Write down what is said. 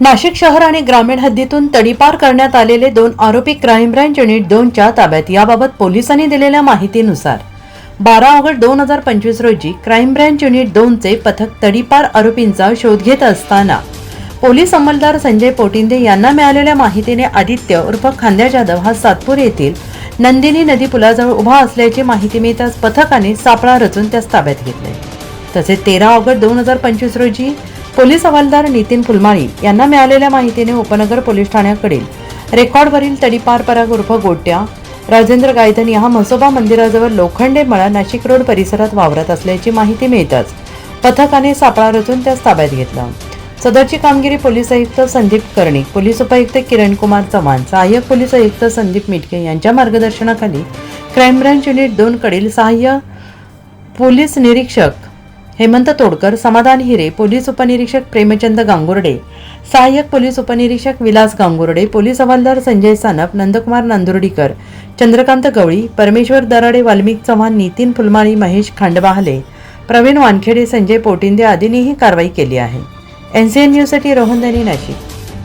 नाशिक शहर आणि ग्रामीण हद्दीतून तडीपार करण्यात आलेले दोन आरोपी क्राईम ब्रँच युनिट दोनच्या ताब्यात. याबाबत पोलिसांनी दिलेल्या माहितीनुसार बारा ऑगस्ट दोन हजार पंचवीस रोजी क्राईम ब्रँच युनिट दोनचे पथक तडीपार आरोपींचा शोध घेत असताना पोलीस अंमलदार संजय पोटिंदे यांना मिळालेल्या माहितीने आदित्य उर्फ खांद्या जाधव हा सातपूर येथील नंदिनी नदी पुलाजवळ उभा असल्याची माहिती मिळताच पथकाने सापळा रचून त्यास ताब्यात घेतले. तसेच तेरा ऑगस्ट दोन हजार पंचवीस रोजी पोलीस हवालदार नितीन फुलमाळी यांना मिळालेल्या माहितीने उपनगर पोलीस ठाण्याकडील रेकॉर्डवरील तडीपार पराग उर्फ गोट्या राजेंद्र गायधनी हा म्हसोबा मंदिराजवळ लोखंडे मळा नाशिक रोड परिसरात वावरत असल्याची माहिती मिळताच पथकाने सापळा रचून त्यास ताब्यात घेतला. सदरची कामगिरी पोलीस आयुक्त संदीप कर्णिक पोलीस उपायुक्त किरण कुमार चव्हाण सहाय्यक पोलीस आयुक्त संदीप मिटके यांच्या मार्गदर्शनाखाली क्राईम ब्रँच युनिट दोन कडील सहाय्य पोलीस निरीक्षक हेमंत तोडकर समाधान हिरे पोलीस उपनिरीक्षक प्रेमचंद गांगुर्डे सहाय्यक पोलीस उपनिरीक्षक विलास गांगुर्डे पोलीस हवालदार संजय सानप नंदकुमार नांदुर्डीकर चंद्रकांत गवळी परमेश्वर दराडे वाल्मिक चव्हाण नितीन फुलमाळी महेश खांडबाहले प्रवीण वानखेडे संजय पोटिंदे आदींनीही कारवाई केली आहे. एन सी एन न्यूजसाठी रोहन दनी नाशिक.